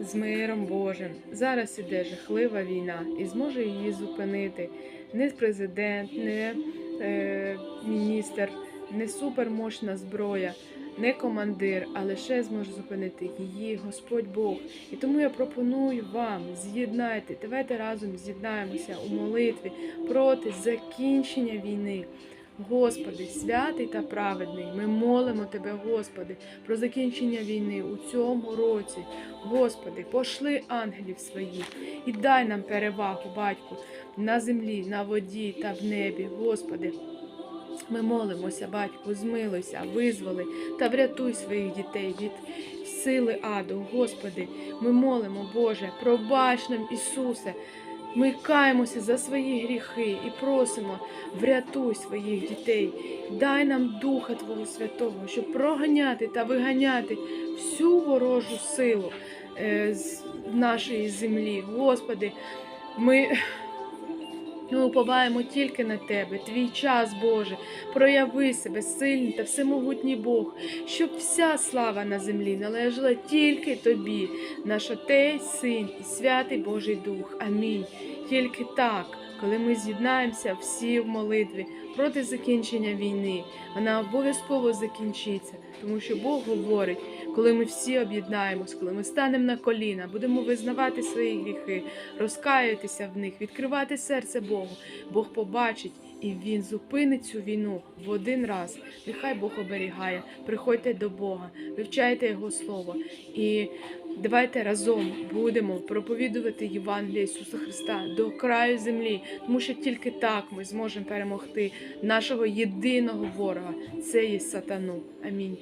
з миром Божим. Зараз іде жахлива війна і зможе її зупинити не президент, не е, міністр, не супермощна зброя, не командир, а лише зможе зупинити її Господь Бог. І тому я пропоную вам з'єднайте, давайте разом з'єднаємося у молитві проти закінчення війни. Господи, святий та праведний, ми молимо Тебе, Господи, про закінчення війни у цьому році. Господи, пошли ангелів своїх і дай нам перевагу, Батьку, на землі, на воді та в небі. Господи, ми молимося, Батьку, змилуйся, визволи та врятуй своїх дітей від сили аду. Господи, ми молимо, Боже, пробач нам, Ісусе. Ми каємося за свої гріхи і просимо, врятуй своїх дітей, дай нам Духа Твого Святого, щоб проганяти та виганяти всю ворожу силу е, з нашої землі. Господи, ми ми уповаємо тільки на Тебе, Твій час, Боже, прояви себе, сильний та всемогутній Бог, щоб вся слава на землі належала тільки Тобі, наш Отець, Син і святий Божий Дух. Амінь. Тільки так, коли ми з'єднаємося всі в молитві проти закінчення війни, вона обов'язково закінчиться, тому що Бог говорить, коли ми всі об'єднаємось, коли ми станемо на коліна, будемо визнавати свої гріхи, розкаятися в них, відкривати серце Богу. Бог побачить і Він зупинить цю війну в один раз. Нехай Бог оберігає. Приходьте до Бога, вивчайте Його Слово і давайте разом будемо проповідувати Євангелія Ісуса Христа до краю землі, тому що тільки так ми зможемо перемогти нашого єдиного ворога. Це є сатану. Амінь.